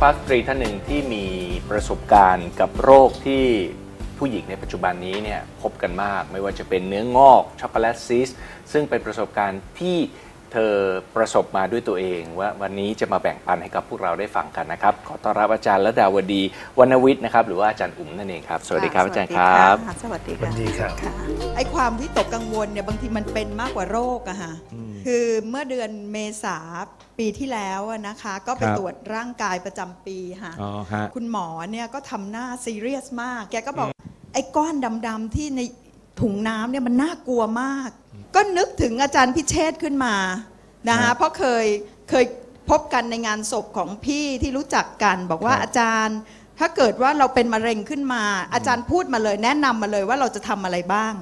ภาพสตรีท่านหนึ่งที่มีประสบการณ์กับโรคที่ผู้หญิงในปัจจุบันนี้เนี่ยพบกันมาก ไม่ว่าจะเป็นเนื้องอกช็อกโกแลตซิสซึ่งเป็นประสบการณ์ที่เธอประสบมาด้วยตัวเองว่าวันนี้จะมาแบ่งปันให้กับพวกเราได้ฟังกันนะครับ ขอต้อนรับอาจารย์ระดาวดีวรรณวิทย์นะครับ หรือว่าอาจารย์อุ๋มนั่นเองครับ สวัสดีครับอาจารย์ครับ สวัสดีสวัสดีครับค่ะไอความที่ตกกังวลเนี่ยบางทีมันเป็นมากกว่าโรคอะค่ะ คือเมื่อเดือนเมษาปีที่แล้วอะนะคะ ก็ไปครับตรวจร่างกายประจำปีค่ะ อ๋อฮะ คุณหมอเนี่ยก็ทำหน้าซีเรียสมาก แกก็บอก ไอ้ก้อนดำๆที่ในถุงน้ำเนี่ยมันน่ากลัวมาก ก็นึกถึงอาจารย์พิเชษฐ์ขึ้นมานะครัคะบเพราะเคยเคยพบกันในงานศพของพี่ที่รู้จักกัน บอกว่าครับ อาจารย์ ถ้าเกิดว่าเราเป็นมะเร็งขึ้นมา อาจารย์พูดมาเลย แนะนำมาเลยว่าเราจะทำอะไรบ้าง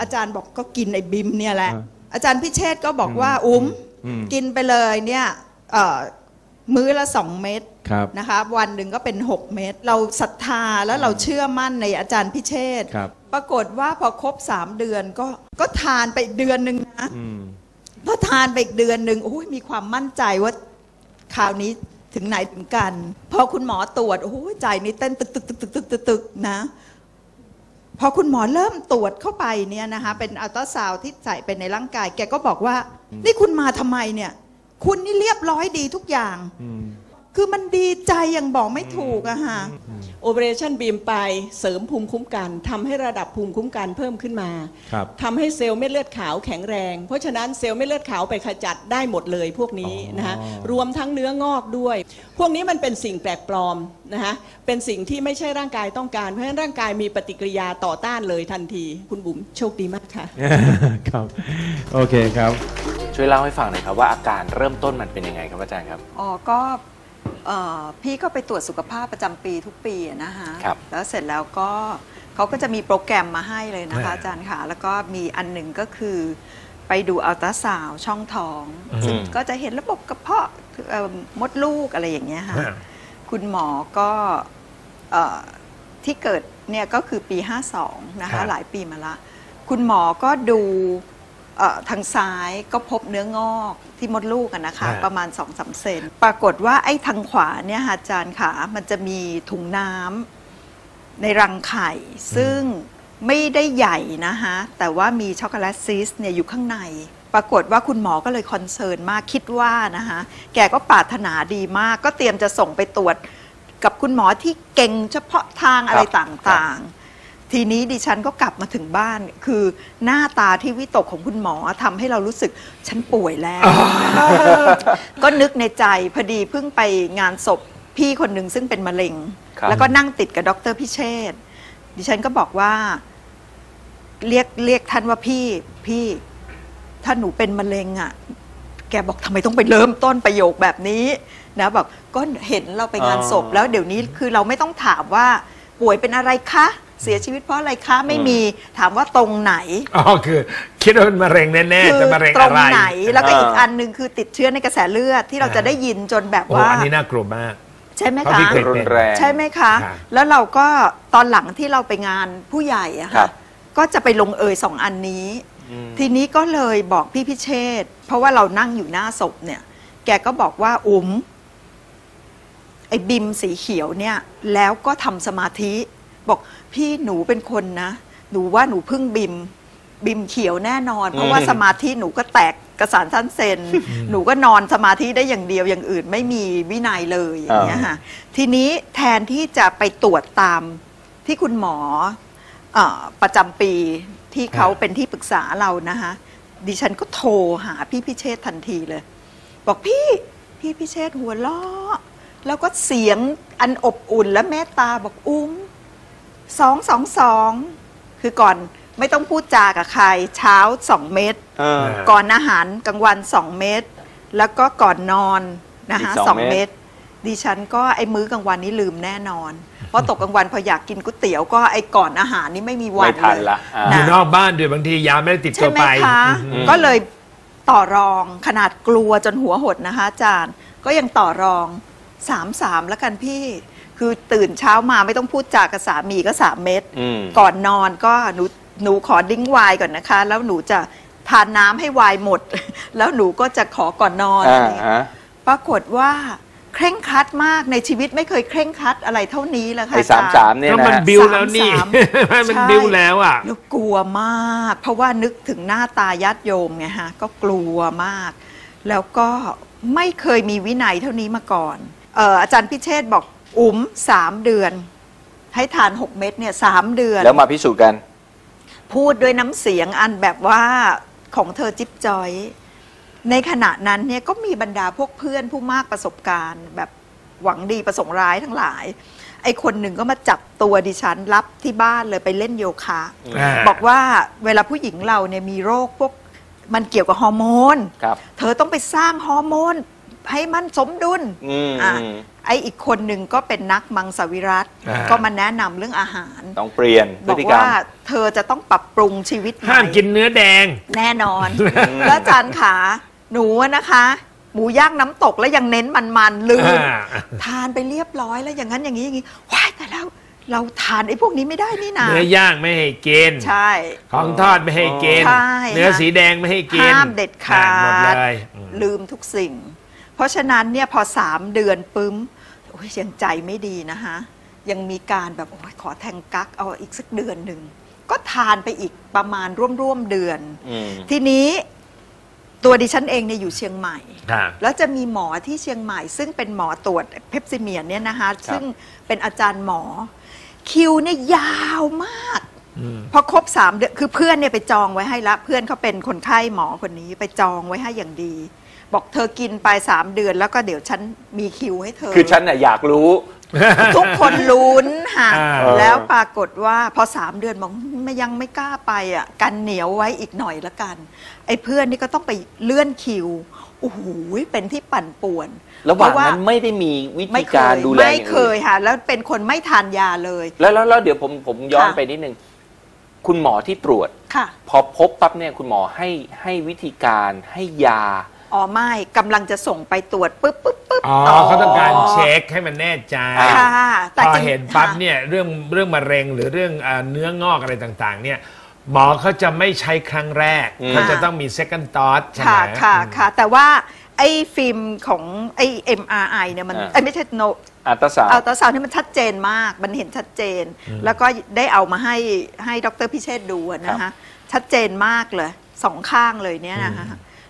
อาจารย์บอกก็กินไอ้บิมเนี่ยแหละ อ่า อาจารย์พิเชษฐ์ก็บอกว่าอุ้มอืม กินไปเลยเนี่ยเอ่อมื้อละสองเม็ดครับ นะคะ วันหนึ่งก็เป็น6เม็ดเราศรัทธาแล้วเราเชื่อมั่นในอาจารย์พิเชษฐ์ครับ ปรากฏว่าพอครบ3เดือนก็ก็ทานไปอีกเดือนหนึ่งนะ อืม พอทานไปอีกเดือนหนึ่งโอ้ยมีความมั่นใจว่าคราวนี้ถึงไหนถึงกัน พอคุณหมอตรวจโอ้ยใจนี่เต้นตึกตึกตึกตึกตึกตึกตึกนะ พอคุณหมอเริ่มตรวจเข้าไปเนี่ยนะคะเป็นอัลตราซาวด์ที่ใส่ไปในร่างกาย แกก็บอกว่า นี่คุณมาทำไมเนี่ย คุณนี่เรียบร้อยดีทุกอย่างอืมคือมันดีใจอย่างบอกไม่ถูกอะฮะ โอเปอเรชั่นบีมไปเสริมภูมิคุ้มกันทำให้ระดับภูมิคุ้มกันเพิ่มขึ้นมาครับทำให้เซลล์เม็ดเลือดขาวแข็งแรง เพราะฉะนั้นเซลล์เม็ดเลือดขาวไปขจัดได้หมดเลยพวกนี้อ๋อนะฮะรวมทั้งเนื้องอกด้วย พวกนี้มันเป็นสิ่งแปลกปลอมนะฮะเป็นสิ่งที่ไม่ใช่ร่างกายต้องการ เพราะฉะนั้นร่างกายมีปฏิกิริยาต่อต้านเลยทันที คุณบุ๋มโชคดีมากค่ะครับโอเคครับช่วยเล่าให้ฟังหน่อยครับว่าอาการเริ่มต้นมันเป็นยังไงครับอาจารย์ครับอ๋อก็เอ่อ พี่ก็ไปตรวจสุขภาพประจำปีทุกปีอะนะคะครับแล้วเสร็จแล้วก็เขาก็จะมีโปรแกรมมาให้เลยนะคะอ่าอาจารย์ค่ะ แล้วก็มีอันหนึ่งก็คือ ไปดูอัลตราซาวด์ช่องท้องอืมซึ่งก็จะเห็นระบบกระเพาะเอ่อมดลูกอะไรอย่างเงี้ยค่ะฮะคุณหมอก็เอ่อที่เกิดเนี่ยก็คือปี 52 นะครัคะบหลายปีมาละ คุณหมอก็ดู เอ่อทางซ้ายก็พบเนื้องอกที่มดลูกอะนะคะอ่าประมาณ2อสเซนปรากฏว่าไอ้ทางขวาเนี่ยค่ะอาจารย์ค่ะมันจะมีถุงน้ำในรังไข่ ซึ่งไม่ได้ใหญ่นะคะแต่ว่ามีช็อกโกแลตซิสเนี่ยอยู่ข้างใน ปรากฏว่าคุณหมอก็เลยคอนเซิร์นมากคิดว่านะคะแกก็ปรารถนาดีมาก ก็เตรียมจะส่งไปตรวจกับคุณหมอที่เก่งเฉพาะทางอะไรครับ ต่างๆ ทีนี้ดิฉันก็กลับมาถึงบ้าน คือหน้าตาที่วิตกของคุณหมอทำให้เรารู้สึกฉันป่วยแล้ว ก็นึกในใจพอดีเพิ่งไปงานศพพี่คนหนึ่งซึ่งเป็นมะเร็ง ครับ แล้วก็นั่งติดกับดรพิเชษฐ์ดิฉันก็บอกว่า เรียกเรียกท่านว่าพี่พี่ถ้าหนูเป็นมะเร็งอะ่ะ แกบอกทำไมต้องไปเริ่มต้นประโยคแบบนี้นะบอกก็เห็นเราไปงานศพอ๋อแล้วเดี๋ยวนี้คือเราไม่ต้องถามว่าป่วยเป็นอะไรคะ เสียชีวิตเพราะอะไรคะไม่มีถามว่าตรงไหนอ๋อคือ คิดว่าเป็นมะเร็งแน่คืๆแต่มะเร็งตรอะงไรไหน แล้วก็อีกอ่าอันหนึ่งคือติดเชื้อในกระแสเลือดที่เราจะได้ยินจนแบบโอ้ว่าอันนี้น่ากลัวมากใช่ไหมเพราะคะพี่เคยรุนแรงใช่ไหมคะค่ะแล้วเราก็ตอนหลังที่เราไปงานผู้ใหญ่อะครัค่ะบก็จะไปลงเอยสองอันนี้อืมทีนี้ก็เลยบอกพี่พิเชษฐ์เพราะว่าเรานั่งอยู่หน้าศพเนี่ย แกก็บอกว่าอุ๋มไอ้บิมสีเขียวเนี่ย แล้วก็ทำสมาธิ บอกพี่หนูเป็นคนนะ หนูว่าหนูพึ่งบิม บิมเขียวแน่นอน เพราะว่าอืมสมาธิหนูก็แตกกระสานสั้นเซน หนูก็นอนสมาธิได้อย่างเดียวอย่างอื่นไม่มีวินัยเลยอย่างเงี้ยค่ะทีนี้แทนที่จะไปตรวจตามที่คุณหมอเออประจำปีที่เขาครับเป็นที่ปรึกษาเรานะคะดิฉันก็โทรหาพี่พิเชษทันทีเลย บอกพี่พี่พิเชษหัวล้อแล้วก็เสียงอันอบอุ่นและเมตตาบอกอุ้ม สองสองสองคือก่อนไม่ต้องพูดจากับใคร เช้าสองเม็ดเออ ก่อนอาหารกลางวัน2เม็ดแล้วก็ก่อนนอนนะคะอีกสสอองงเม็เม็ดดดิฉันก็ไอ้มื้อกลางวันนี้ลืมแน่นอน เพราะตกกลางวันพออยากกินก๋วยเตี๋ยวก็ไอ้ก่อนอาหารนี่ไม่มีวันไม่ทันเลย ละอ่า อยู่นะนอกบ้านด้วยบางทียาไม่ได้ติดตัใช่วไหมไป คะ อืม ก็เลยต่อรองขนาดกลัวจนหัวหดนะคะอาจารย์ ก็ยังต่อรองสามสามแล้วกันพี่ คือตื่นเช้ามาไม่ต้องพูดจากับสามีก็สามเม็ดอืมก่อนนอนก็หนูหนูขอดิ้งไวน์ก่อนนะคะ แล้วหนูจะทานน้ำให้ไวน์หมด แล้วหนูก็จะขอก่อนนอนอ่าอะไรอย่างเงี้ยฮะปรากฏว่าเคร่งครัดมากในชีวิตไม่เคยเคร่งครัดอะไรเท่านี้เลยค่ะไอ้สามสามเนี่ยก็นะมันฮะบิวแล้วนี่สามมันใช่บิวแล้วอะแล้วกลัวมาก เพราะว่านึกถึงหน้าตาญาติโยมไงฮะก็กลัวมาก แล้วก็ไม่เคยมีวินัยเท่านี้มาก่อนเอ่ออาจารย์พิเชษฐ์บอก อุ๋มสามเดือน ให้ทานหกเม็ดเนี่ยสามเดือน แล้วมาพิสูจน์กัน พูดด้วยน้ำเสียงอันแบบว่าของเธอจิ๊บจอย ในขณะนั้นเนี่ยก็มีบรรดาพวกเพื่อนผู้มากประสบการณ์ แบบหวังดีประสงค์ร้ายทั้งหลาย ไอ้คนหนึ่งก็มาจับตัวดิฉันรับที่บ้านเลยไปเล่นโยคะ อ่า บอกว่าเวลาผู้หญิงเราเนี่ยมีโรคพวกมันเกี่ยวกับฮอร์โมน ครับ เธอต้องไปสร้างฮอร์โมน ให้มันสมดุลอืมอะอืมไอ้อีกคนหนึ่งก็เป็นนักมังสวิรัตอ่า ก็มาแนะนำเรื่องอาหาร ต้องเปลี่ยนพบฤอกติกรรม ว่าเธอจะต้องปรับปรุงชีวิตใหม่ห้ามกินเนื้อแดง แน่นอน แล้วอาจารย์ขาหนูอะนะคะ หมูย่างน้ำตกแล้วยังเน้นมันๆลืม อ่า ทานไปเรียบร้อยแล้วอย่างนั้นอย่างนี้อย่างนี้ว้ายแต่แล้วเราทานไอ้พวกนี้ไม่ได้นี่นาเนื้อย่างไม่ให้กินใช่ ของทอดไม่ให้กินใช่ เนื้อสีแดงไม่ให้กินห้ามเด็ดขาอ่หมดดเลยอืมลืมทุกสิ่ง เพราะฉะนั้นเนี่ยพอสามเดือนปึ้มโอ้ยยังใจไม่ดีนะคะยังมีการแบบโอ้ยขอแทงกักเอาอีกสักเดือนหนึ่ง ก็ทานไปอีกประมาณร่วมๆเดือนอืมทีนี้ตัวดิฉันเองเนี่ยอยู่เชียงใหม่ครับแล้วจะมีหมอที่เชียงใหม่ ซึ่งเป็นหมอตรวจเพปซิเมียนเนี่ยนะคะซึ่งเป็นอาจารย์หมอ คิวเนี่ยยาวมากอืมพอครบสามเดือนคือเพื่อนเนี่ยไปจองไว้ให้ละ เพื่อนเขาเป็นคนไข้หมอคนนี้ไปจองไว้ให้อย่างดี บอกเธอกินไปสามเดือน แล้วก็เดี๋ยวฉันมีคิวให้เธอ คือฉันน่ะอยากรู้ ทุกคนลุ้นค่ะอ่า แล้วปรากฏว่าพอสามเดือนบอกไม่ยังไม่กล้าไปอะกันเหนียวไว้อีกหน่อยละกัน ไอ้เพื่อนนี่ก็ต้องไปเลื่อนคิวโอ้โหเป็นที่ปั่นป่วนระหว่างเพนั้นไม่ได้มีวิไม่ธีเคการยดูแลไม่อย่างเคอื่ยนค่ะแล้วเป็นคนไม่ทานยาเลยแล้วแล้วแล้วเดี๋ยวผมผมย้อนค่ะไปนิดนึง คุณหมอที่ตรวจ ค่ะ พอพบปั๊บเนี่ยคุณหมอให้ให้วิธีการให้ยา อ๋อไม่กำลังจะส่งไปตรวจปุ๊บปุ๊บปุ๊บอ๋อเขาต้องการเช็คให้มันแน่ใจอ่าค่ะพอจริงเห็นปั๊บค่ะเนี่ยเรื่องเรื่องมะเร็งหรือเรื่องอ่าเนื้องอกอะไรต่างๆ เนี่ยหมอเขาจะไม่ใช้ครั้งแรกอืมเขาจะต้องมี second thought ใช่ไหม ค่ะค่ะอืมค่ะแต่ว่าไอ้ฟิล์มของไอ้ MRI เนี่ยมันอ่า ไอ้ไม่ใช่โนอัลตราซาวอัลด์ ตราซาวน์นี่มันชัดเจนมาก มันเห็นชัดเจน แล้วก็ได้เอามาให้ให้ดรพิเชษฐ์ดูอะนะคะชัดเจนมากเลยสองข้างเลยเนี่ยนะคะ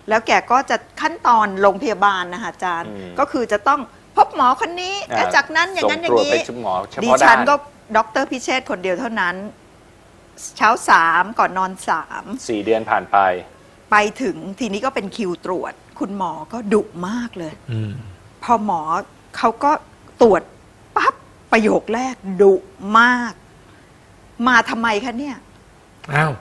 แล้วแกก็จะขั้นตอนโรงพยาบาลนะคะอาจารย์อืมก็คือจะต้องพบหมอคนนี้อ่าแล้วจากนั้นอย่างนั้นอส่ย่างตรวจนี้ไปชุมหมอเฉดิพาะฉัด้านนก็ดรพิเชษฐ์คนเดียวเท่านั้น เช้าสามก่อนนอนสามสี่เดือนผ่านไป ไปถึงทีนี้ก็เป็นคิวตรวจ คุณหมอก็ดุมากเลยอืมพอหมอเขาก็ตรวจปั๊บประโยคแรกดุมาก มาทำไมคะเนี่ยอ้าว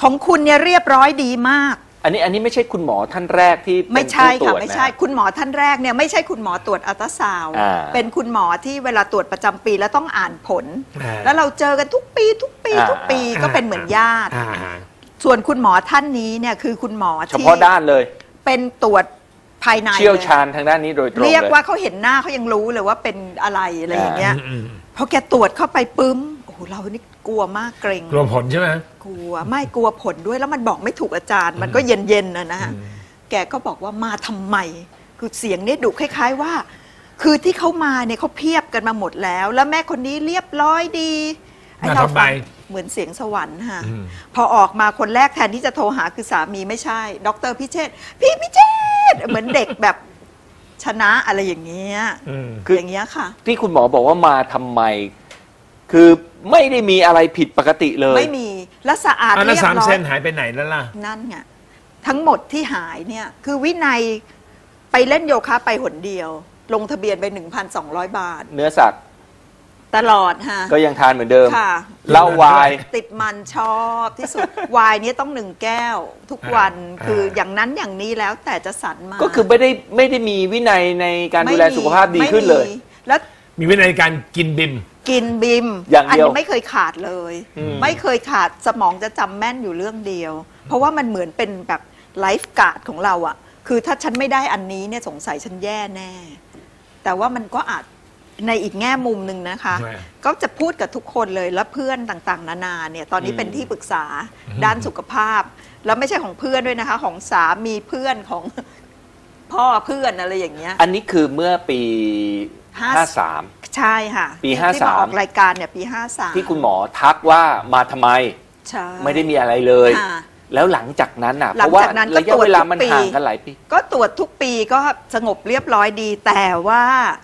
ของคุณเนี่ยเรียบร้อยดีมาก อันนี้อันนี้ไม่ใช่คุณหมอท่านแรกที่เป็นไม่ใช่ผู้ตรค่ะวจไม่ใช่นะคุณหมอท่านแรกเนี่ยไม่ใช่คุณหมอตรวจอัลตราซาวด์อ่าเป็นคุณหมอที่เวลาตรวจประจำปีแล้วต้องอ่านผล อ่าแล้วเราเจอกันทุกปี ทุกปีอ่า ทุกปีก็เป็นเหมือนญาติ อ่าฮะ ส่วนคุณหมอท่านนี้เนี่ยคือคุณหมอเฉที่พาะด้านเลย เป็นตรวจภายในเชี่ยวลชาญทางด้านนี้โดยตรงเรียกเลยว่าเขาเห็นหน้าเขายังรู้เลยว่าเป็นอะไรอะไรอย่างเงี้ยอืมอืม พอแกตรวจเข้าไปปึ้มโอ้โหเรานี่กลัวมากเกรงกลัวผลใช่ไหมกลัวไม่กลัวผลด้วยแล้วมันบอกไม่ถูกอาจารย์ มันก็เย็นๆนะนะฮะแกก็บอกว่ามาทำไม คือเสียงเนี่ยดุคล้าย ๆว่า คือที่เขามาเนี่ยเขาเพียบกันมาหมดแล้ว แล้วแม่คนนี้เรียบร้อยดีไอ้มาเราทำไมฟังเหมือนเสียงสวรรค์ค่ะอืมพอออกมาคนแรกแทนที่จะโทรหาคือสามีไม่ใช่ ดรพิเชษฐ์พี่พิเชษฐ์เหมือนเด็กแบบชนะอะไรอย่างเงี้ยอืมคืออย่างเงี้ยค่ะ ที่คุณหมอบอกว่ามาทำไม คือไม่ได้มีอะไรผิดปกติเลย ไม่มีและสะอาดอะแล้วเรียบสามร้อเซยนหายไปไหนแล้วล่ะ นั่นไงทั้งหมดที่หายเนี่ยคือวินัยไปเล่นโยคะไปหนเดียว ลงทะเบียนไป 1,200 บาท เนื้อสัตว์ตลอดฮะก็ยังทานเหมือนเดิมค่ะ เหล้าวาย ติดมันชอบที่สุด วายนี้ต้องหนึ่งแก้ว ทุกวันอ่า คืออย่างนั้นอย่างนี้แล้วแต่จะสรรมาก็คือไม่ได้ไม่ได้มีวินัยในการดูแลไม่มีสุขภาพดีขึ้นเลย ไม่มีแล้ว มีวินัยการกินบิม กินบิมอย่างเดียวนี้ไม่เคยขาดเลยอืมไม่เคยขาดสมองจะจำแม่นอยู่เรื่องเดียว เพราะว่ามันเหมือนเป็นแบบไลฟ์การ์ดของเราอะคือถ้าฉันไม่ได้อันนี้เนี่ยสงสัยฉันแย่แน่ แต่ว่ามันก็อาจในอีกแง่มุมหนึ่งนะคะ ใช่ก็จะพูดกับทุกคนเลยแล้วเพื่อนต่างๆ นานาเนี่ยตอนนี้อืมเป็นที่ปรึกษาด้านสุขภาพ แล้วไม่ใช่ของเพื่อนด้วยนะคะ ของสามีเพื่อนของ พ่อเพื่อนอะไรอย่างเงี้ย อันนี้คือเมื่อปี ห้า53 ใช่ค่ะปีที่ห้าที่สามมาออกรายการเนี่ยปีห้าสามที่คุณหมอทักว่ามาทำไมใช่ ไม่ได้มีอะไรเลย ค่ะแล้วหลังจากนั้นอะหเพลังราะว่าจากนั้นก็ระยะเวลามันตรวจทุกปี ห่างกันหลายปี ก็ตรวจทุกปีก็สงบเรียบร้อยดี แต่ว่า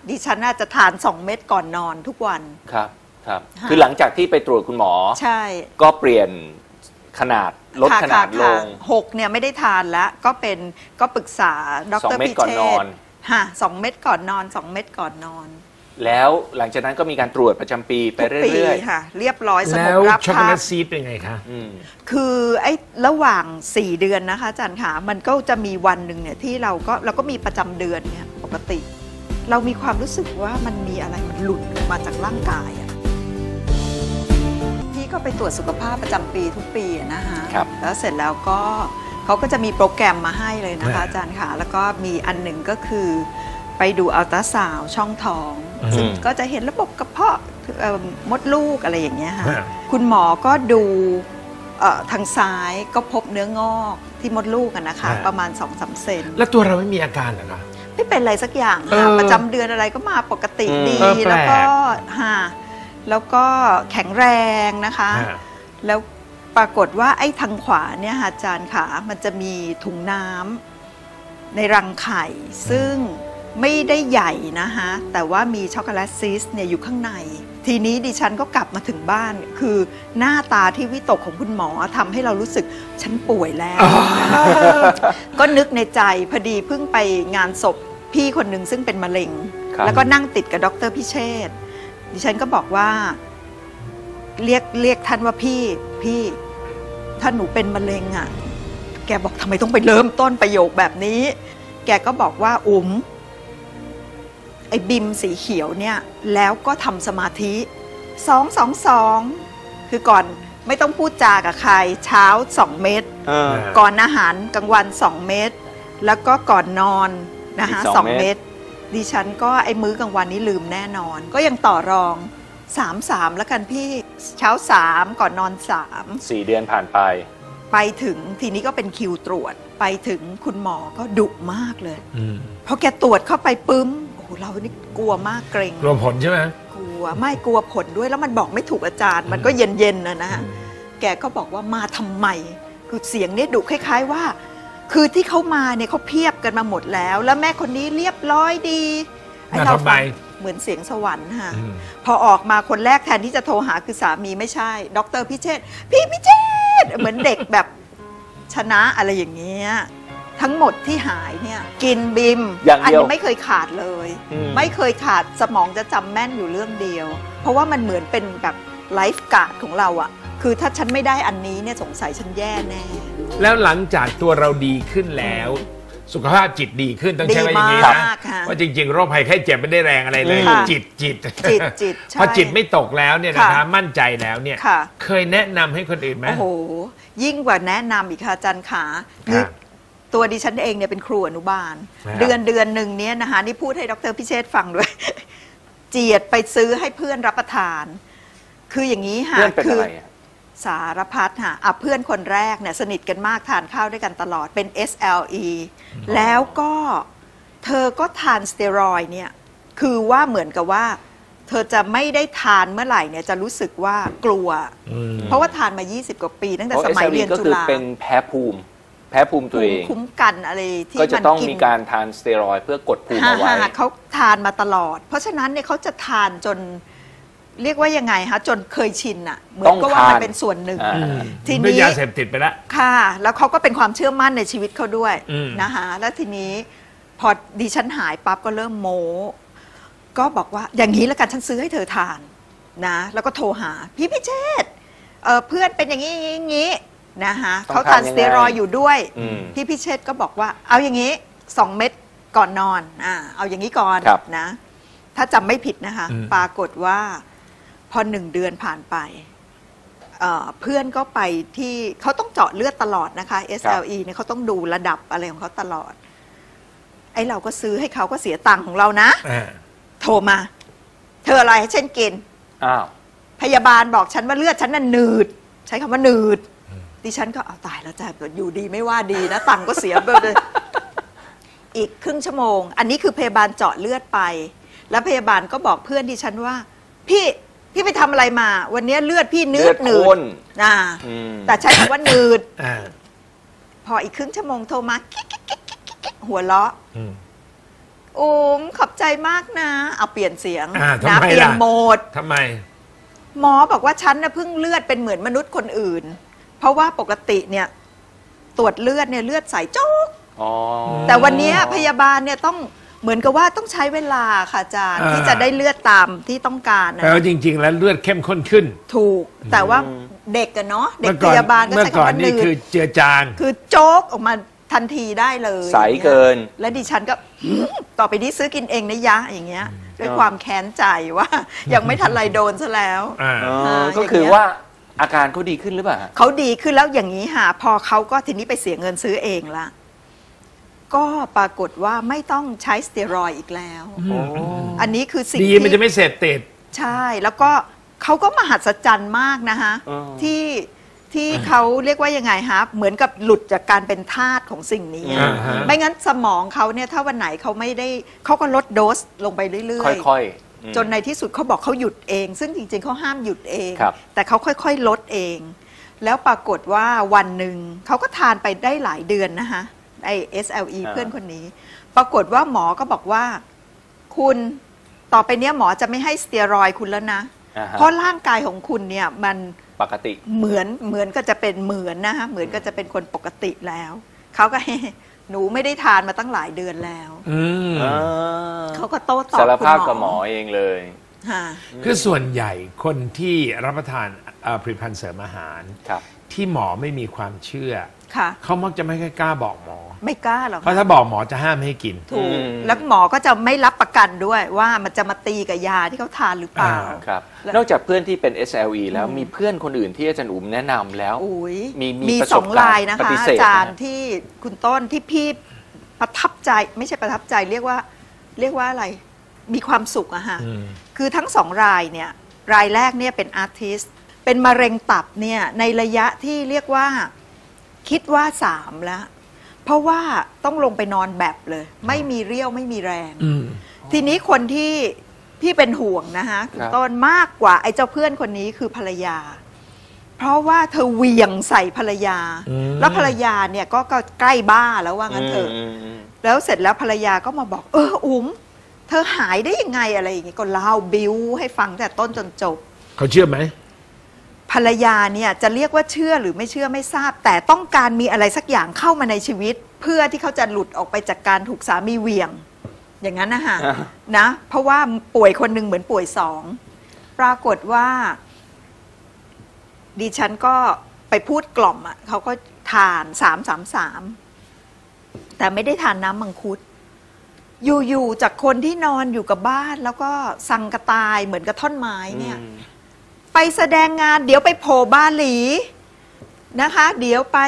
ดิฉันน่าจะทาน 2 เม็ดก่อนนอนทุกวัน ครับครับ ค่ะ คือหลังจากที่ไปตรวจคุณหมอ ใช่ก็เปลี่ยนขนาดลดค่ะขนาดค่ะลค่ะงหกเนี่ยไม่ได้ทานแล้วก็เป็นก็ปรึกษาดสองรเม็ดพิก่อนเชนอษน ค่ะสองเม็ดก่อนนอนสองเม็ดก่อนนอน แล้วหลังจากนั้นก็มีการตรวจประจำปีไปทุกปีเรื่อยค่ะ เรียบร้อยสงแล้บวรับช็อกโกภาแลพ ตซีดเป็นไงคะ ๆอืม คือไอ้ระหว่าง 4 เดือนนะคะอาจารย์ค่ะมันก็จะมีวันหนึ่งเนี่ยที่เราก็เราก็มีประจำเดือนเนี่ยปกติ เรามีความรู้สึกว่ามันมีอะไรมันหลุดออกมาจากร่างกายอะพี่ก็ไปตรวจสุขภาพประจำปีทุกปีอะนะคะครับ แล้วเสร็จแล้วก็ เขาก็จะมีโปรแกรมมาให้เลยนะครัคะบอาจารย์ค่ะ แล้วก็มีอันหนึ่งก็คือ ไปดูอัลตราซาวด์ช่องท้องอืมซึ่งก็จะเห็นระบบกระเพาะเอ่อมดลูกอะไรอย่างเงี้ยค่ะฮะคุณหมอก็ดูเอ่อทางซ้ายก็พบเนื้องอกที่มดลูกอะนะคะ ประมาณ2อสเซนแล้วตัวเราไม่มีอาการเหรอคะไม่เป็นอะไรสักอย่างเอค่ะอประจำเดือนอะไรก็มาปกติอืมดีเออแปลกแล้วก็ค่ะแล้วก็แข็งแรงนะคะอ่าแล้ว ปรากฏว่าไอ้ทางขวาเนี่ยค่ะอาจารย์ขามันจะมีถุงน้ำในรังไข่ ซึ่งไม่ได้ใหญ่นะคะแต่ว่ามีช็อกโกแลตซีสเนี่ยอยู่ข้างใน ทีนี้ดิฉันก็กลับมาถึงบ้าน คือหน้าตาที่วิตกของคุณหมอทำให้เรารู้สึกฉันป่วยแล้ว ก็นึกในใจพอดีเพิ่งไปงานศพพี่คนหนึ่งซึ่งเป็นมะเร็งครับแล้วก็นั่งติดกับดรพิเชษฐ์ดิฉันก็บอกว่าเรียกเรียกท่านว่าพี่พี่ ถ้าหนูเป็นมะเร็งอะ่ะ แกบอกทำไมต้องไปเริ่มต้นประโยคแบบนี้ แกก็บอกว่าอุ๋มไอ้บิมสีเขียวเนี่ยแล้วก็ทำสมาธิสองสองสองคือก่อนไม่ต้องพูดจากับใคร เช้าสองเม็ดเออก่อนอาหารกลางวัน2เม็ดแล้วก็ก่อนนอนนะคะอีกสสอองงเม็เม็ดดดิฉันก็ไอ้มื้อกลางวันนี้ลืมแน่นอน ก็ยังต่อรอง3 3แล้วกันพี่ เช้า3ก่อนนอนสี่เดือนผ่านไป3ไปถึงทีนี้ก็เป็นคิวตรวจ ไปถึงคุณหมอก็ดุมากเลยอืมพอแกตรวจเข้าไปปึ้มโอ้โหเรานี่กลัวมากเกรงกลัวผลใช่ไหมกลัวไม่กลัวผลด้วยแล้วมันบอกไม่ถูกอาจารย์ มันก็เย็นๆนะนะฮะแกก็บอกว่ามาทำไมคือเสียงเนี่ยดุคล้าย ๆว่า คือที่เขามาเนี่ยเขาเพียบกันมาหมดแล้ว แล้วแม่คนนี้เรียบร้อยดีไอ้มาเราทำไมฟัง เหมือนเสียงสวรรค์ค่ะอืมพอออกมาคนแรกแทนที่จะโทรหาคือสามีไม่ใช่ ดรพิเชษฐ์พี่พิเชษฐ์เหมือนเด็กแบบชนะอะไรอย่างเงี้ยทั้งหมดที่หายเนี่ย กินบิมอย่างเดียวนี้ไม่เคยขาดเลยอืมไม่เคยขาดสมองจะจำแม่นอยู่เรื่องเดียว เพราะว่ามันเหมือนเป็นแบบไลฟ์การ์ดของเราอะคือถ้าฉันไม่ได้อันนี้เนี่ยสงสัยฉันแย่แน่ แล้วหลังจากตัวเราดีขึ้นแล้ว สุขภาพจิตดีขึ้นต้องใช้ว่าอย่างนี้ดีนะมากค่ะว่าจริง ๆ โรคภัยไข้เจ็บไม่ได้แรงอะไรเลยค่ะจิตจิตจิตจิตใช่พอจิตไม่ตกแล้วเนี่ยนะคะค่ะมั่นใจแล้วเนี่ยค่ะเคยแนะนำให้คนอื่นไหมโอ้โหยิ่งกว่าแนะนำอีกค่ะอาจันขาค่ะนึกตัวดิฉันเองเนี่ยเป็นครูอนุบาลครับเดือนเดือนหนึ่งเนี้ยนะคะนี่พูดให้ดรพิเชษฐ์ฟังด้วย เจียดไปซื้อให้เพื่อนรับประทาน คืออย่างนี้ค่ะเพื่อนเป็นคือะไรอะ สารพัดค่ะอะเพื่อนคนแรกเนี่ยสนิทกันมากทานข้าวด้วยกันตลอดเป็น SLE แล้วก็เธอก็ทานสเตียรอยด์เนี่ยคือว่าเหมือนกับว่า เธอจะไม่ได้ทานเมื่อไหร่เนี่ยจะรู้สึกว่ากลัวอืมเพราะว่าทานมา 20 กว่าปี ตั้งแต่เพราะสมัย SLE เรียนก็จุคือฬาเป็นแพ้ภูมิ แพ้ภูมิตัวเองคุ้มกันอะไรที่ก็จะมันต้องกินมีการทานสเตียรอยด์เพื่อกดภูมิฮ่าเอาไว้ฮ่าเขาทานมาตลอด เพราะฉะนั้นเนี่ยเขาจะทานจน เรียกว่ายังไงคะจนเคยชินอะเหมือต้นองก็ว่ามันทาน เป็นส่วนหนึ่ง อ่าอืมทีนี้ด้วยยาเสพติดไปแล้ว ค่ะ แล้วเขาก็เป็นความเชื่อมั่นในชีวิตเขาด้วยอืม นะคะแล้วทีนี้พอดิฉันหายปั๊บก็เริ่มโมก็บอกว่าอย่างนี้แล้วกันฉันซื้อให้เธอทานนะ แล้วก็โทรหา พี่พิเชษฐ์เอ่อเพื่อนเป็นอย่างนี้อย่างนี้อย่างนี้นะคะต้องเขาทานทานยังไงสเตียรอยด์อยู่ด้วย อืมพี่พิเชษฐ์ก็บอกว่า เอาอย่างนี้สองเม็ดก่อนนอนอ่าเอาอย่างนี้ก่อนครับ นะ ถ้าจำไม่ผิดนะคะ อืม ปรากฏว่า พอหนึ่งเดือนผ่านไปเอ่อเพื่อนก็ไปที่เขาต้องเจาะเลือดตลอดนะคะ SLE เนี่ยเขาต้องดูระดับอะไรของเขาตลอด ไอ้เราก็ซื้อให้เขาก็เสียตังค์ของเรานะอ่าโทรมา เธออะไรให้ฉันกินอ้าวพยาบาลบอกฉันว่าเลือดฉันน่ะหนืด ใช้คำว่าหนืด ดิฉันก็เอาตายแล้วจ้ะอยู่ดีไม่ว่าดีนะตังค์ก็เสียไปเลยอีกครึ่งชั่วโมง อันนี้คือพยาบาลเจาะเลือดไป แล้วพยาบาลก็บอกเพื่อนดิฉันว่า พี่ พี่ไปทำอะไรมา วันนี้เลือดพี่นืเลือดดหนืดข้นอ่าอืม แต่ใช้คำว่านืด อ่าพออีกครึ่งชั่วโมงโทรมากิ๊กกิ๊กกิ๊กกิ๊กกิ๊กหัวเราะอืม โอ้มขอบใจมากนะเอาเปลี่ยนเสียงอ่าทำนะไมเปลี่ยนล่ะ โหมด ทำไม หมอบอกว่าฉันน่ะเพิ่งเลือดเป็นเหมือนมนุษย์คนอื่น เพราะว่าปกติเนี่ยตรวจเลือดเนี่ยเลือดใสโจ๊ก อ๋อแต่วันนี้พยาบาลเนี่ยต้อง เหมือนกับว่าต้องใช้เวลาค่ะอาจารย์อ่าที่จะได้เลือดตามที่ต้องการนะแปลว่าจริง ๆ แล้วเลือดเข้มข้นขึ้น ถูกแต่ว่าเด็กกันเนาะเด็กเมื่อพก่อนยาบาลก็เมื่อใช้ก่อคำนว่านี่นืคือดเจือจาง คือโจ๊กออกมาทันทีได้เลยใสเกิน และดิฉันก็ ต่อไปนี้ซื้อกินเองนะยะอย่างเงี้ย ด้วยความแค้นใจว่า ยังไม่ทันไรโดนซะแล้ว อ่า อ๋ออ่าก็คืออย่างเงี้ยว่าอาการเขาดีขึ้นหรือเปล่าฮะ เขาดีขึ้นแล้วอย่างนี้ค่ะพอเขาก็ทีนี้ไปเสียเงินซื้อเองละ ก็ปรากฏว่าไม่ต้องใช้สเตียรอยด์อีกแล้วโอ้อันนี้คือสิ่งดีที่มันจะไม่เสพติด ใช่แล้วก็เขาก็มหัศจรรย์มากนะคะอ๋อ ที่ที่เขาเรียกว่ายังไงฮะเหมือนกับหลุดจากการเป็นทาสของสิ่งนี้ อ่าฮะ ไม่งั้นสมองเขาเนี่ยถ้าวันไหนเขาไม่ได้เขาก็ลดโดสลงไปเรื่อยค่อยๆอืม จนในที่สุดเขาบอกเขาหยุดเอง ซึ่งจริงๆเขาห้ามหยุดเอง ครับ แต่เขาค่อยๆลดเอง แล้วปรากฏว่าวันหนึ่งเขาก็ทานไปได้หลายเดือนนะคะ ไอ SLE อ่าเพื่อนคนนี้ ปรากฏว่าหมอก็บอกว่า คุณต่อไปเนี้ยหมอจะไม่ให้สเตียรอยด์คุณแล้วนะอ่าฮะเพราะร่างกายของคุณเนี่ยมันปกติเหมือนเหมือนก็จะเป็นเหมือนนะคะเหมือนก็จะเป็นคนปกติแล้วเขาก็หนูไม่ได้ทานมาตั้งหลายเดือนแล้วอืมอ่าเขาก็โต้ตอบสารคุณภาพหมอกับหมอเองเลยค่ะคือส่วนใหญ่คนที่รับประทานเอ่อผลิตภัณฑ์เสริมอาหารครับที่หมอไม่มีความเชื่อ ค่ะ เขามักจะไม่ค่อยกล้าบอกหมอ ไม่กล้าหรอกเพราะถ้าบอกหมอจะห้ามไม่ให้กิน ถูกอืมแล้วหมอก็จะไม่รับประกันด้วยว่ามันจะมาตีกับยาที่เขาทานหรือเปล่า อ่า ครับแล้วนอกจากเพื่อนที่เป็น SLE แล้วมีเพื่อนคนอื่นที่อาจารย์อุ๋มแนะนำแล้ว อุ้ยมีมีมีประสสอบงการณ์ลายนะปคะ ฏิเสธอาจารย์นะฮะ ที่คุณต้นที่พี่ประทับใจไม่ใช่ประทับใจเรียกว่า เรียกว่าอะไรมีความสุขอะฮะ อืม คือทั้งสองรายเนี่ยรายแรกเนี่ยเป็นอาร์ติสเป็นมะเร็งตับเนี่ยในระยะที่เรียกว่า คิดว่าสามแล้ว เพราะว่าต้องลงไปนอนแบบเลย ไม่มีเรี่ยวไม่มีแรง อืม ทีนี้คนที่พี่เป็นห่วงนะคะคุณครับ ต้นมากกว่าไอ้เจ้าเพื่อนคนนี้คือภรรยา เพราะว่าเธอเหวียงใส่ภรรยา อืม แล้วภรรยาเนี่ยก็ก็ใกล้บ้าแล้วว่างั้นเถอะ มม แล้วเสร็จแล้วภรรยาก็มาบอก เอออุ๋มเธอหายได้ยังไงอะไรอย่างงี้ก็เล่าบิวให้ฟังแต่ต้นจนจบ เขาเชื่อไหม ภรรยาเนี่ยจะเรียกว่าเชื่อหรือไม่เชื่อไม่ทราบ แต่ต้องการมีอะไรสักอย่างเข้ามาในชีวิต เพื่อที่เขาจะหลุดออกไปจากการถูกสามีเหวียง อย่างนั้นนะคะนะเพราะว่าป่วยคนหนึ่งเหมือนป่วยสองปรากฏว่าดิฉันก็ไปพูดกล่อมอะเขาก็ทานสามสามสามแต่ไม่ได้ทานน้ำมังคุด อยู่ๆจากคนที่นอนอยู่กับบ้าน แล้วก็สังกะตายเหมือนกับท่อนไม้เนี่ย อืม ไปแสดงงาน เดี๋ยวไปโผล่บาหลีนะคะ เดี๋ยวไป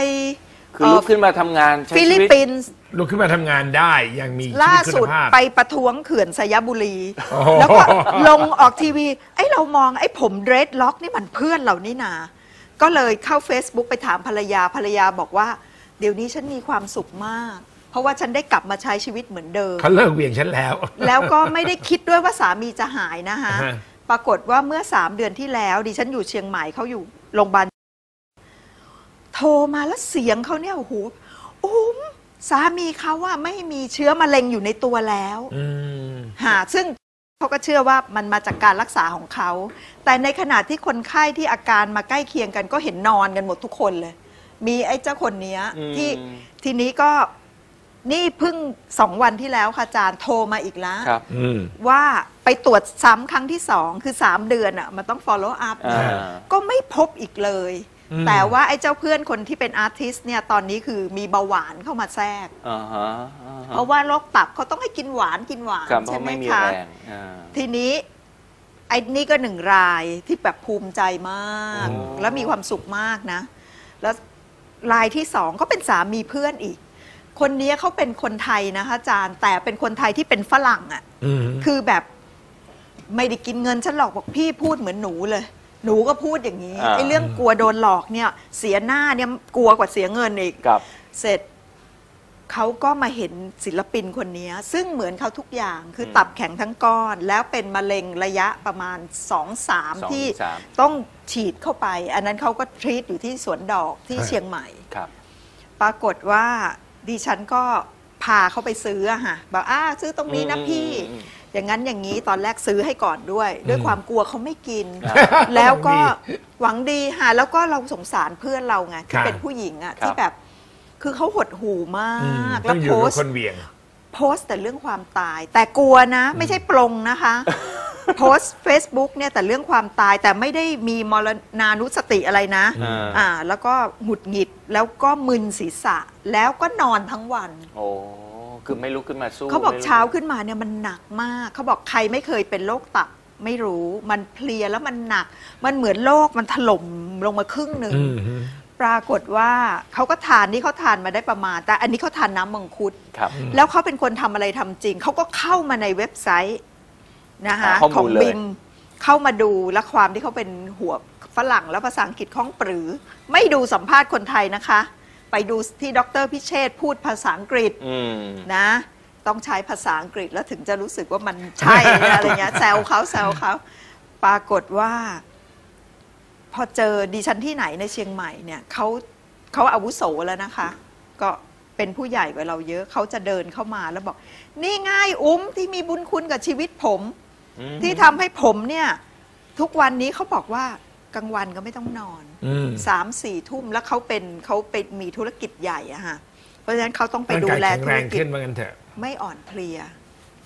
คือลุกขึ้นมาทำงานใช้ฟิชีลิปวิตปินส์ลุกขึ้นมาทำงานได้อย่างมีชีล่าวิตคุสุณดภาพ ไปประท้วงเขื่อนสยบุรี โอ้โห แล้วก็ลงออกทีวีไอ้เรามองไอ้ผมเดรดล็อกนี่มันเพื่อนเรานี่นา ก็เลยเข้า Facebook ไปถามภรรยาภรรยาบอกว่า เดี๋ยวนี้ฉันมีความสุขมาก เพราะว่าฉันได้กลับมาใช้ชีวิตเหมือนเดิม เขาเลิกเหวี่ยงฉันแล้ว แล้วก็ไม่ได้คิดด้วยว่าสามีจะหายนะคะ อ่าฮะ ปรากฏว่าเมื่อสามเดือนที่แล้ว ดิฉันอยู่เชียงใหม่เขาอยู่โรงพยาบาลโทรมาแล้วเสียงเขาเนี่ยโอ้โหอุ้มสามีเขาว่าไม่มีเชื้อมะเร็งอยู่ในตัวแล้วอืมหาซึ่งเขาก็เชื่อว่ามันมาจากการรักษาของเขา แต่ในขณะที่คนไข้ที่อาการมาใกล้เคียงกันก็เห็นนอนกันหมดทุกคนเลย มีไอ้เจ้าคนเนี้ยอืมที่ทีนี้ก็ นี่เพิ่งสองวันที่แล้วค่ะอาจารย์โทรมาอีกแล้ว ครับ อืม ว่าไปตรวจซ้ำครั้งที่สองคือ 3 เดือนอะมันต้อง follow up อ่าเนี่ยก็ไม่พบอีกเลย อืม แต่ว่าไอ้เจ้าเพื่อนคนที่เป็นอาร์ติสเนี่ยตอนนี้คือมีเบาหวานเข้ามาแทรก อ่าฮะอ่าฮะเพราะว่าโรคตับเขาต้องให้กินหวานกินหวานครับเพใช่ราะไหมไม่มีคะแรงอ่า ทีนี้ไอ้นี่ก็หนึ่งรายที่แบบภูมิใจมาก โอ้ แล้วมีความสุขมากนะ แล้วรายที่สองก็เป็นสามีเพื่อนอีก คนนี้เขาเป็นคนไทยนะคะอาจารย์ แต่เป็นคนไทยที่เป็นฝรั่งอะ่ะอืมคือแบบไม่ได้กินเงินฉันหรอกบอกพี่พูดเหมือนหนูเลย หนูก็พูดอย่างนี้อ่าไอ้เรื่องกลัวโดนหลอกเนี่ย เสียหน้าเนี่ยกลัวกว่าเสียเงินอีกกับเสร็จเขาก็มาเห็นศิลปินคนนี้ ซึ่งเหมือนเขาทุกอย่างคืออตับแข็งทั้งก้อน แล้วเป็นมะเร็งระยะประมาณ2-3สองที่สามต้องฉีดเข้าไป อันนั้นเขาก็ทรีตอยู่ที่สวนดอกที่ฮะเชียงใหม่ครับปรากฏว่า ดิฉันก็พาเขาไปซื้ออะค่ะบอกอ้าซื้อตรงนี้นะอืมพี่ อืม อย่างนั้นอย่างนี้ตอนแรกซื้อให้ก่อนด้วย ด้วยอืมความกลัวเขาไม่กินครับแล้วก็หวังดีหวังดีค่ะแล้วก็เราสงสารเพื่อนเราไงที่ครับ เป็นผู้หญิงอะครับ ที่แบบ คือเขาหดหูมากต้แล้อวงอโพยู่กัสบต์คนเหวี่ยง โพสต์แต่เรื่องความตาย แต่กลัวนะ ไม่ใช่ปลงนะคะ โพสต์ Facebook เนี่ยแต่เรื่องความตายแต่ไม่ได้มีมรณานุสติอะไรนะอ่า อ่าแล้วก็หงุดหงิดแล้วก็มึนศีรษะแล้วก็นอนทั้งวัน โอ้คือไม่ลุกขึ้นมาสู้เขาบอกไม่ลุเช้าขึ้นมาเนี่ยมันหนักมาก เขาบอกใครไม่เคยเป็นโรคตับไม่รู้ มันเพลียแล้วมันหนัก มันเหมือนโลกมันถล่มลงมาครึ่งหนึ่ง อืมฮึปรากฏว่าเขาก็ทานนี่เขาทานมาได้ประมาณ แต่อันนี้เขาทานน้ำมังคุด ครับ แล้วเขาเป็นคนทำอะไรทำจริง เขาก็เข้ามาในเว็บไซต์ นะคะหาข้อมูลของเลย บิมเข้ามาดูและความที่เขาเป็นหัวฝรั่งแล้วภาษาอังกฤษคล่องปรือ ไม่ดูสัมภาษณ์คนไทยนะคะ ไปดูที่ดรพิเชษฐ์พูดภาษาอังกฤษ อืม นะ ต้องใช้ภาษาอังกฤษแล้วถึงจะรู้สึกว่ามันใช่นะอะไรเงี้ยแซวเขาแซวเขาปรากฏว่า พอเจอดิฉันที่ไหนในเชียงใหม่เนี่ยเขาเขาอาวุโสแล้วนะคะ ก็เป็นผู้ใหญ่กว่าเราเยอะเขาจะเดินเข้ามาแล้วบอก นี่ง่ายอุ้มที่มีบุญคุณกับชีวิตผมอืม ที่ทำให้ผมเนี่ย ทุกวันนี้เขาบอกว่ากลางวันก็ไม่ต้องนอนอืมสามสี่ทุ่มแล้วเขาเป็นเขาเป็นมีธุรกิจใหญ่อะฮะเพราะฉะนั้นเขาต้องไปร่างดูกายแลแข็งธุแรรงกิจขึ้นว่างั้นเถอะไม่อ่อนเพลีย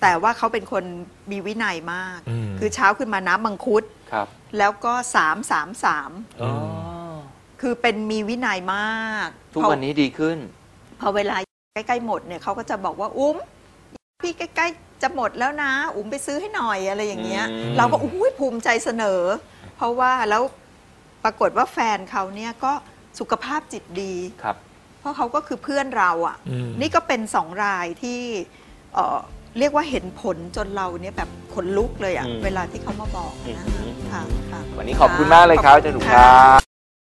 แต่ว่าเขาเป็นคนมีวินัยมากอืมคือเช้าขึ้นมาน้ำมังคุดครับแล้วก็สามสามสามอ๋อคือเป็นมีวินัยมาก ทุกพอวันนี้ดีขึ้น พอเวลาใกล้ ๆ หมดเนี่ยเขาก็จะบอกว่าอุ้มพี่ใกล้ ๆ จะหมดแล้วนะ อุ้มไปซื้อให้หน่อยอะไรอย่างเงี้ย อืม เราก็อุ้ยภูมิใจเสนอ เพราะว่าแล้วปรากฏว่าแฟนเขาเนี่ยก็สุขภาพจิตดี ครับ เพราะเขาก็คือเพื่อนเราอะ่ะ อืม นี่ก็เป็นสองรายที่เอ่อเรียกว่าเห็นผลจนเราเนี่ยแบบขนลุกเลยอะ่ะอืมเวลาที่เขามาบอกนะอืมค่ะค่ะ วันนี้ขอบคุณมากเลยครับอาจารย์หนุ่มครับ